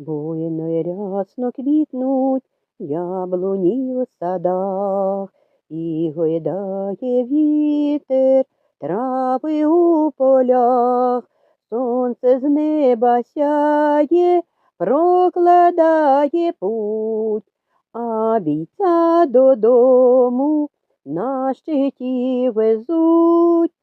Буйно й рясно квітнуть яблуні в садах, і гойдає вітер трави у полях, сонце з неба сяє, прокладає путь, а бійця додому на щиті везуть.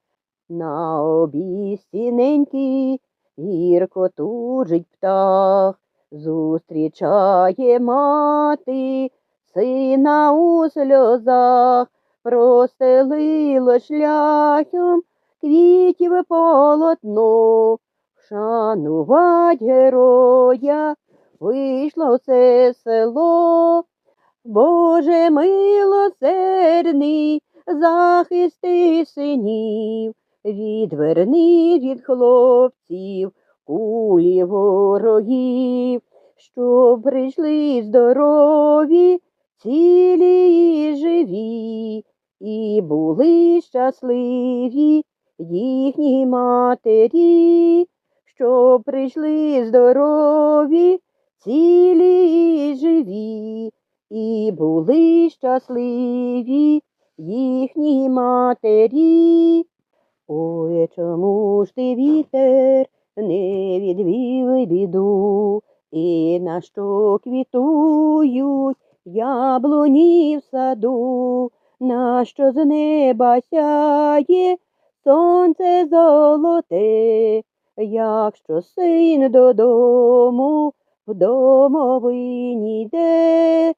На обісті неньки гірко тужить птах, зустрічає мати сина у сльозах, простелило шляхом квітів полотно, вшанувать героя вийшло все село. Боже милосердний, захисти синів, відверни від хлопців кулі ворогів, щоб прийшли здорові, цілі і живі, і були щасливі їхні матері, щоб прийшли здорові, цілі і живі, і були щасливі їхні матері. Ой, чому ж ти вітер не відвів біду, і на що квітують яблуні в саду, на що з неба сяє сонце золоте, якщо син додому в домовині йде.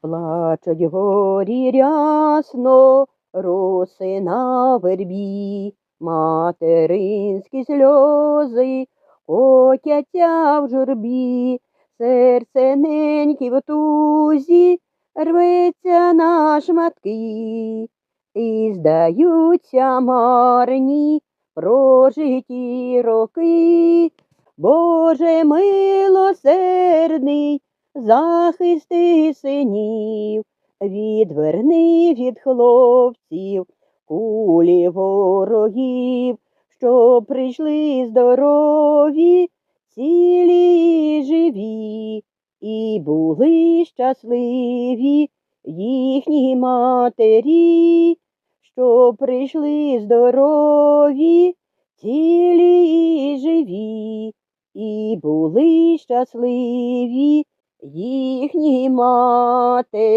Плачуть горі рясно, роси на вербі, материнські сльози котяться в журбі, серце неньки в тузі рветься на шматки, і здаються марні прожиті роки. Боже милосердний, захисти синів, відверни від хлопців кулі ворогів, що прийшли здорові, цілі живі, і були щасливі їхні матері, що прийшли здорові, цілі живі, і були щасливі їхні матері.